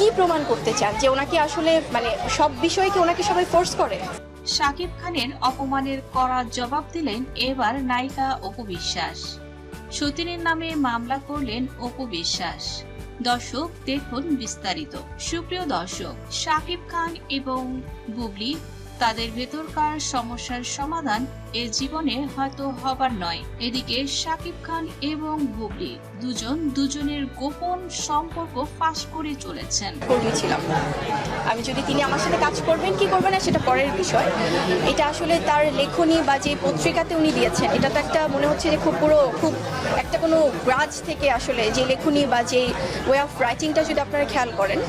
কি প্রমাণ করতে চান যে ওনাকে আসলে মানে সব বিষয়ে কি ওনাকে সবাই ফোর্স করে? শাকিব খানের অপমানের করা জবাব দিলেন এবার নায়িকা অপু বিশ্বাস। সতীনের নামে মামলা করলেন অপু বিশ্বাস। দর্শক, দেখুন বিস্তারিত। সুপ্রিয় দর্শক শাকিব খান এবং বুবলি তাদের ভেতরকার সমস্যার সমাধান এ জীবনে হয়তো হবার নয়। এদিকে শাকিব খান এবং বুবলি দুজন দুজনের গোপন সম্পর্ক ফাঁস করে চলেছেন। ছিলাম আমি যদি তিনি আমার সাথে কাজ করবেন, কি করবেন না, সেটা পরের বিষয়। এটা আসলে তার লেখনী বা যে পত্রিকাতে উনি দিয়েছেন, এটা তো একটা মনে হচ্ছে যে খুব পুরো, খুব একটা কোনো গ্রাজ থেকে আসলে যে লেখনী বা যে ওয়ে অফ রাইটিংটা যদি আপনারা খেয়াল করেন।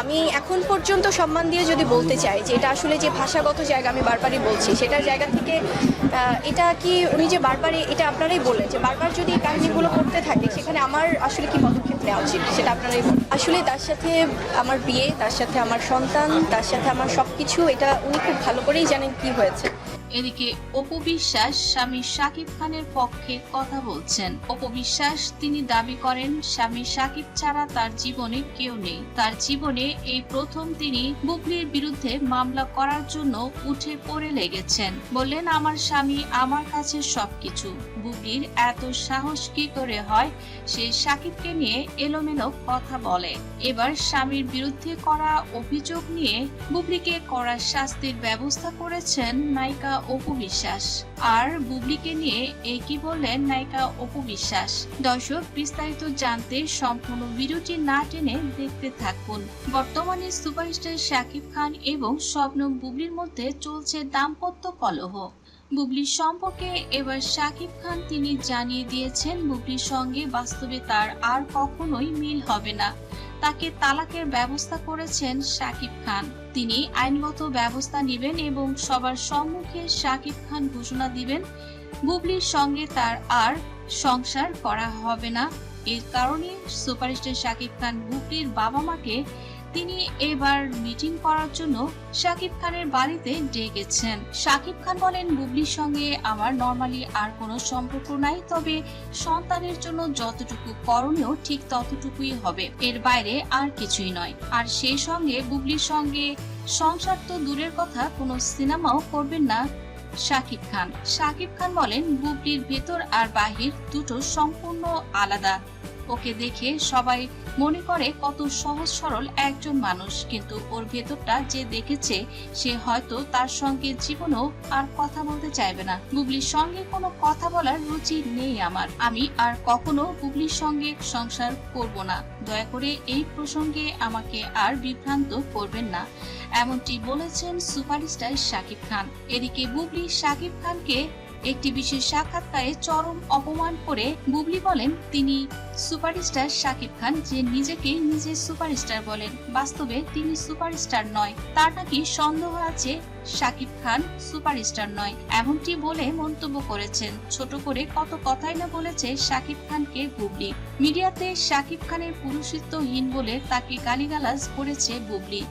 আমি এখন পর্যন্ত সম্মান দিয়ে যদি বলতে চাই যে এটা আসলে যে ভাষাগত জায়গা আমি বারবারই বলছি, সেটার জায়গা থেকে এটা কি উনি যে বারবারই, এটা আপনারাই বললেন যে বারবার যদি এই কাহিনীগুলো করতে থাকে, সেখানে আমার আসলে কি পদক্ষেপ নেওয়া উচিত, সেটা আপনারাই। আসলে তার সাথে আমার বিয়ে, তার সাথে আমার সন্তান, তার সাথে আমার সব কিছু এটা উনি খুব ভালো করেই জানেন কি হয়েছে এদিকে অপু বিশ্বাস স্বামী শাকিব খানের পক্ষে কথা বলছেন। অপু বিশ্বাস, তিনি দাবি করেন, স্বামী শাকিব ছাড়া তার জীবনে কেউ নেই। তার জীবনে এই প্রথম তিনি বুবলির বিরুদ্ধে মামলা করার জন্য উঠে পড়ে লেগেছেন। বললেন, আমার স্বামী আমার কাছে সবকিছু। বুবলির এত সাহস কি করে হয়? সে সাকিবকে নিয়ে এলোমেলো কথা বলে। এবার স্বামীর বিরুদ্ধে করা অভিযোগ নিয়ে বুবলিকে করা শাস্তির ব্যবস্থা করেছেন নায়িকা অপু বিশ্বাস আর বুবলিকে নিয়ে একই বললেন নায়িকা অপু বিশ্বাস দর্শক, বিস্তারিত জানতে সম্পূর্ণ ভিডিওটি না টেনে দেখতে থাকুন। বর্তমানে সুপারস্টার শাকিব খান এবং স্বপ্ন বুবলির মধ্যে চলছে দাম্পত্য কলহ। বুবলির সম্পর্কে এবার শাকিব খান তিনি জানিয়ে দিয়েছেন, বুবলির সঙ্গে বাস্তবে তার আর কখনোই মিল হবে না। তাকে তালাকের ব্যবস্থা করেছেন শাকিব খান। তিনি আইনগত ব্যবস্থা নেবেন এবং সবার সম্মুখে শাকিব খান ঘোষণা দিবেন, বুবলির সঙ্গে তার আর সংসার করা হবে না। এর কারণে সুপারস্টার শাকিব খান বুবলির বাবা মাকে তিনি এবার মিটিং করার জন্য শাকিব খানের বাড়িতে ডেকেছেন। শাকিব খান বলেন, বুবলির সঙ্গে আমার নর্মালি আর কোনো সম্পর্ক নাই, তবে সন্তানের জন্য যতটুকু করণীয় ঠিক ততটুকুই হবে। এর বাইরে আর কিছুই নয়। আর সেই সঙ্গে বুবলির সঙ্গে সংসার তো দূরের কথা, কোনো সিনেমাও করবেন না শাকিব খান। শাকিব খান বলেন, বুবলির ভেতর আর বাহির দুটো সম্পূর্ণ আলাদা। ওকে দেখে সবাই মনে করে কত সহজ সরল একজন মানুষ, কিন্তু ওর ভেতরটা যে দেখেছে, সে হয়তো তার সঙ্গে জীবনেও আর কথা বলতে চাইবে না। বুবলির সঙ্গে কোনো কথা বলার রুচি নেই আমার। আমি আর কখনো বুবলির সঙ্গে সংসার করব না। দয়া করে এই প্রসঙ্গে আমাকে আর বিভ্রান্ত করবেন না। এমনটি বলেছেন সুপারস্টার শাকিব খান। এদিকে বুবলি শাকিব খানকে একটি বিশেষ সাক্ষাৎকারে চরম অপমান করে বুবলি বলেন, তিনি সুপারস্টার শাকিব খান যে নিজেকে নিজে সুপারস্টার বলেন। বাস্তবে তিনি সুপারস্টার নয়। তার নাকি সন্দেহ আছে শাকিব খান সুপারস্টার নয়। এমনটি বলে মন্তব্য করেছেন। ছোট করে কত কথাই না বলেছে শাকিব খানকে বুবলি। মিডিয়াতে শাকিব খানের পুরুষত্বহীন বলে তাকে গালিগালাজ করেছে বুবলি।